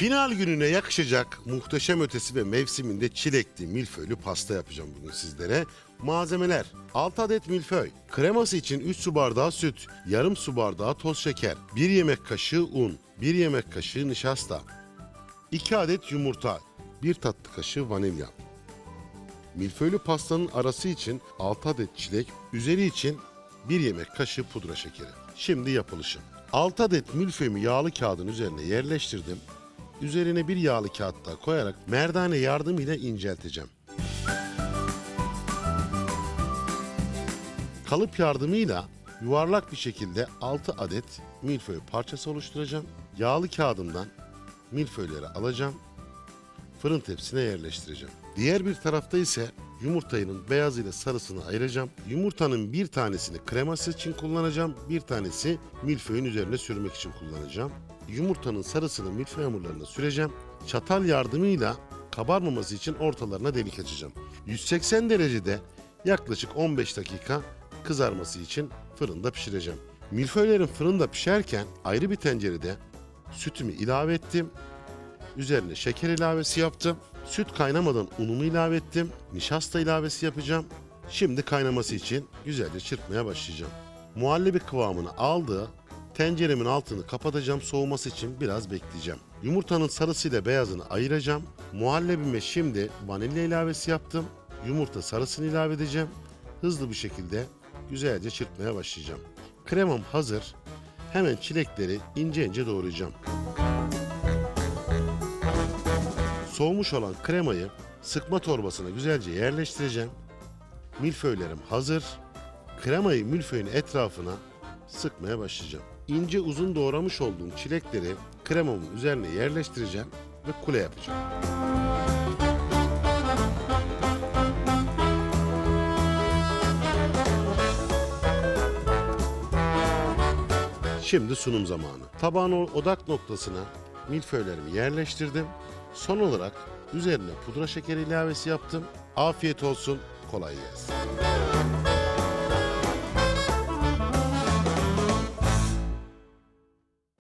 Final gününe yakışacak muhteşem ötesi ve mevsiminde çilekli milföylü pasta yapacağım bugün sizlere. Malzemeler 6 adet milföy, kreması için 3 su bardağı süt, yarım su bardağı toz şeker, 1 yemek kaşığı un, 1 yemek kaşığı nişasta, 2 adet yumurta, 1 tatlı kaşığı vanilya. Milföylü pastanın arası için 6 adet çilek, üzeri için 1 yemek kaşığı pudra şekeri. Şimdi yapılışı. 6 adet milföyümü yağlı kağıdın üzerine yerleştirdim. Üzerine bir yağlı kağıt daha koyarak merdane yardımıyla incelteceğim. Kalıp yardımıyla yuvarlak bir şekilde 6 adet milföy parçası oluşturacağım. Yağlı kağıdımdan milföyleri alacağım fırın tepsisine yerleştireceğim. Diğer bir tarafta ise yumurtanın beyaz ile sarısını ayıracağım. Yumurtanın bir tanesini kreması için kullanacağım. Bir tanesi milföyün üzerine sürmek için kullanacağım. Yumurtanın sarısını milföy hamurlarına süreceğim. Çatal yardımıyla kabarmaması için ortalarına delik açacağım. 180 derecede yaklaşık 15 dakika kızarması için fırında pişireceğim. Milföylerin fırında pişerken ayrı bir tencerede sütümü ilave ettim. Üzerine şeker ilavesi yaptım. Süt kaynamadan unumu ilave ettim. Nişasta ilavesi yapacağım. Şimdi kaynaması için güzelce çırpmaya başlayacağım. Muhallebi kıvamını aldı. Tenceremin altını kapatacağım soğuması için biraz bekleyeceğim. Yumurtanın sarısıyla beyazını ayıracağım. Muhallebime şimdi vanilya ilavesi yaptım. Yumurta sarısını ilave edeceğim. Hızlı bir şekilde güzelce çırpmaya başlayacağım. Kremam hazır. Hemen çilekleri ince ince doğrayacağım. Soğumuş olan kremayı sıkma torbasına güzelce yerleştireceğim. Milföylerim hazır. Kremayı milföyün etrafına sıkmaya başlayacağım. İnce uzun doğramış olduğum çilekleri kremamın üzerine yerleştireceğim ve kule yapacağım. Şimdi sunum zamanı. Tabağın odak noktasına milföylerimi yerleştirdim. Son olarak üzerine pudra şekeri ilavesi yaptım. Afiyet olsun, kolay gelsin.